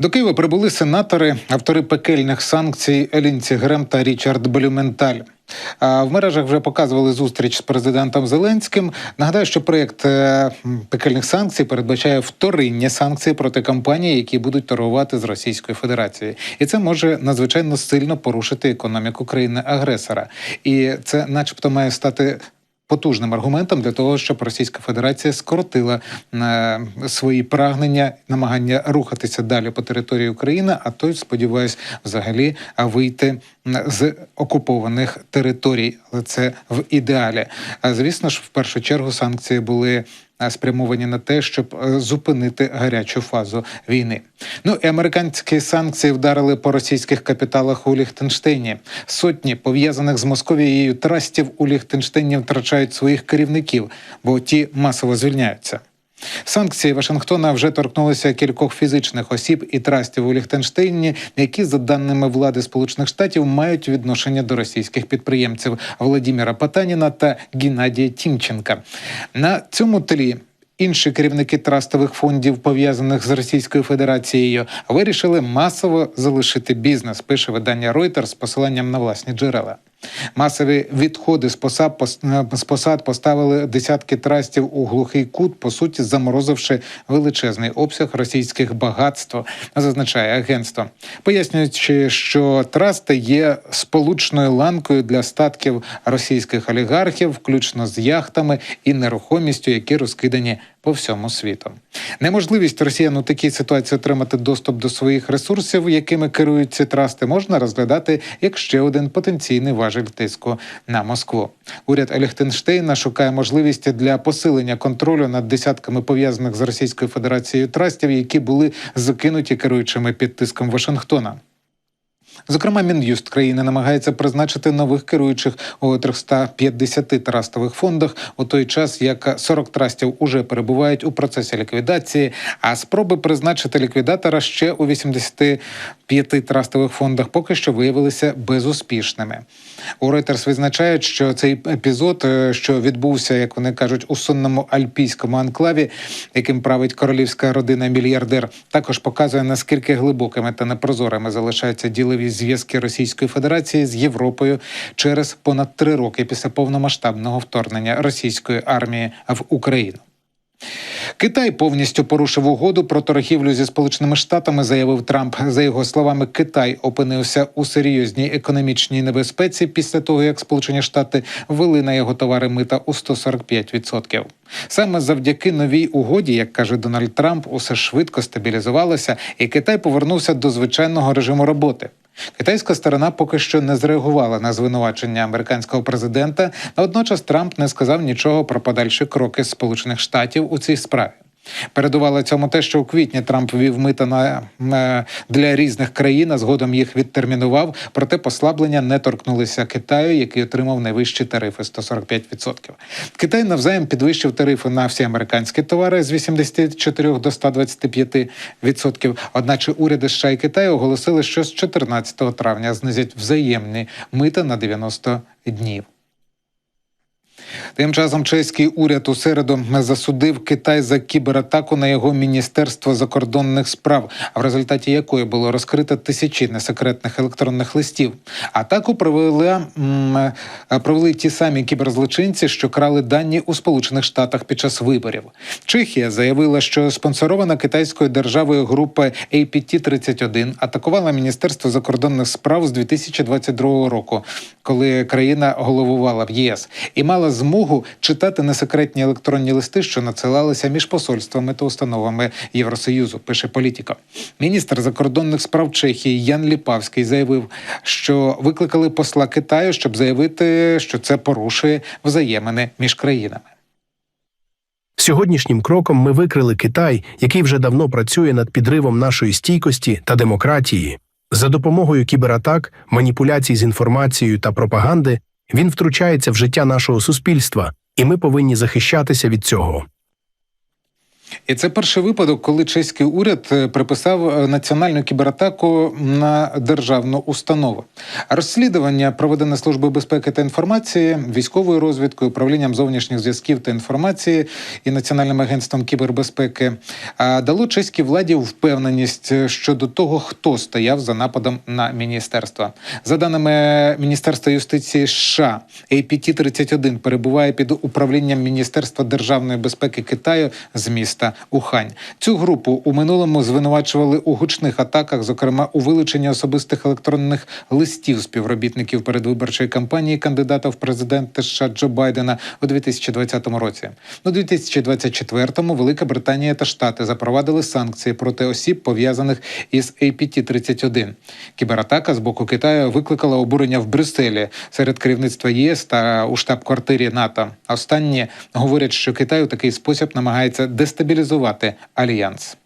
До Києва прибули сенатори, автори пекельних санкцій Елінці Грем та Річард Блюменталь. В мережах вже показували зустріч з президентом Зеленським. Нагадаю, що проєкт е, пекельних санкцій передбачає вторинні санкції проти компаній, які будуть торгувати з Російською Федерацією, і це може надзвичайно сильно порушити економіку країни-агресора. І це, начебто, має стати потужним аргументом для того, щоб Російська Федерація скоротила е, свої прагнення, намагання рухатися далі по території України, а то, сподіваюсь, взагалі вийти з окупованих територій. Але це в ідеалі. А, Звісно ж, в першу чергу санкції були. Спрямовані на те, щоб е, зупинити гарячу фазу війни. Ну і американські санкції вдарили по російських капіталах у Ліхтенштейні. Сотні пов'язаних з Московією трастів у Ліхтенштейні втрачають своїх керівників, бо ті масово звільняються. Санкції Вашингтона вже торкнулися кількох фізичних осіб і трастів у Ліхтенштейні, які, за даними влади Сполучених Штатів, мають відношення до російських підприємців Владіміра Потаніна та Геннадія Тімченка. На цьому тлі. Інші керівники трастових фондів, пов'язаних з Російською Федерацією, вирішили масово залишити бізнес. Пише видання Reuters з посиланням на власні джерела. Масові відходи з посад, пос- е, посад поставили десятки трастів у глухий кут, по суті, заморозивши величезний обсяг російських багатств, зазначає агентство, пояснюючи, що трасти є сполучною ланкою для статків російських олігархів, включно з яхтами і нерухомістю, які розкидані по всьому світу. Неможливість росіян у такій ситуації отримати доступ до своїх ресурсів, якими керують ці трасти, можна розглядати як ще один потенційний важель тиску на Москву. Уряд Ліхтенштейна шукає можливості для посилення контролю над десятками пов'язаних з Російською Федерацією трастів, які були закинуті керуючими під тиском Вашингтона. Зокрема, мін'юст країни намагається призначити нових керуючих у 350 трастових фондах у той час, як 40 трастів уже перебувають у процесі ліквідації, а спроби призначити ліквідатора ще у 85 трастових фондах поки що виявилися безуспішними. У Reuters відзначають, що цей епізод, е, що відбувся, як вони кажуть, у сонному альпійському анклаві, яким править королівська родина мільярдер, також показує наскільки глибокими та непрозорими залишаються ділові зв'язки Російської Федерації з Європою через понад три роки після повномасштабного вторгнення російської армії в Україну. Китай повністю порушив угоду про торгівлю зі сполученими штатами, заявив Трамп. За його словами, Китай опинився у серйозній економічній небезпеці після того, як Сполучені Штати ввели на його товари мита у 145%. Саме завдяки новій угоді, як каже Дональд Трамп, усе швидко стабілізувалося, і Китай повернувся до звичайного режиму роботи. Китайська сторона поки що не зреагувала на звинувачення американського президента. а Водночас Трамп не сказав нічого про подальші кроки Сполучених Штатів у цій справі. Передувало цьому те, що у квітні Трамп ввів мита на для різних країн, а згодом їх відтермінував. Проте послаблення не торкнулися Китаю, який отримав найвищі тарифи 145%. Китай навзаєм підвищив тарифи на всі американські товари з 84 до 125%. Одначе уряди США і Китаю оголосили, що з 14 травня знизять взаємні мита на 90 днів. Тим часом чеський уряд у середу засудив Китай за кібератаку на його міністерство закордонних справ, в результаті якої було розкрито тисячі несекретних електронних листів. Атаку провели, м, е, провели ті самі кіберзлочинці, що крали дані у Сполучених Штатах під час виборів. Чехія заявила, що спонсорована китайською державою група APT-31 атакувала міністерство закордонних справ з 2022 року, коли країна головувала в ЄС, і мала змогу читати несекретні електронні листи, що надсилалися між посольствами та установами Євросоюзу. Пише політика. Міністр закордонних справ Чехії Ян Ліпавський заявив, що викликали посла Китаю, щоб заявити, що це порушує взаємини між країнами. Сьогоднішнім кроком ми викрили Китай, який вже давно працює над підривом нашої стійкості та демократії. За допомогою кібератак, маніпуляцій з інформацією та пропаганди він втручається в життя нашого суспільства, і ми повинні захищатися від цього. І це перший випадок, коли чеський уряд е, приписав е, національну кібератаку на державну установу. Розслідування проведене Службою безпеки та інформації, військовою розвідкою, управлінням зовнішніх зв'язків та інформації і Національним агентством кібербезпеки дало чеській владі впевненість е, щодо того, хто стояв за нападом на міністерство. За даними Міністерства юстиції США, APT-31 перебуває під управлінням Міністерства державної безпеки Китаю з міста Ухань. Цю групу у минулому звинувачували у гучних атаках, зокрема у вилученні особистих електронних листів співробітників передвиборчої кампанії кандидата в президенти США Джо Байдена у 2020 році. У 2024-му Велика Британія та Штати запровадили санкції проти осіб, пов'язаних із APT-31. Кібератака з боку Китаю викликала обурення в Брюсселі серед керівництва ЄС та у штаб-квартирі НАТО. Останні говорять, що Китай у такий спосіб намагається дестабілізувати альянс.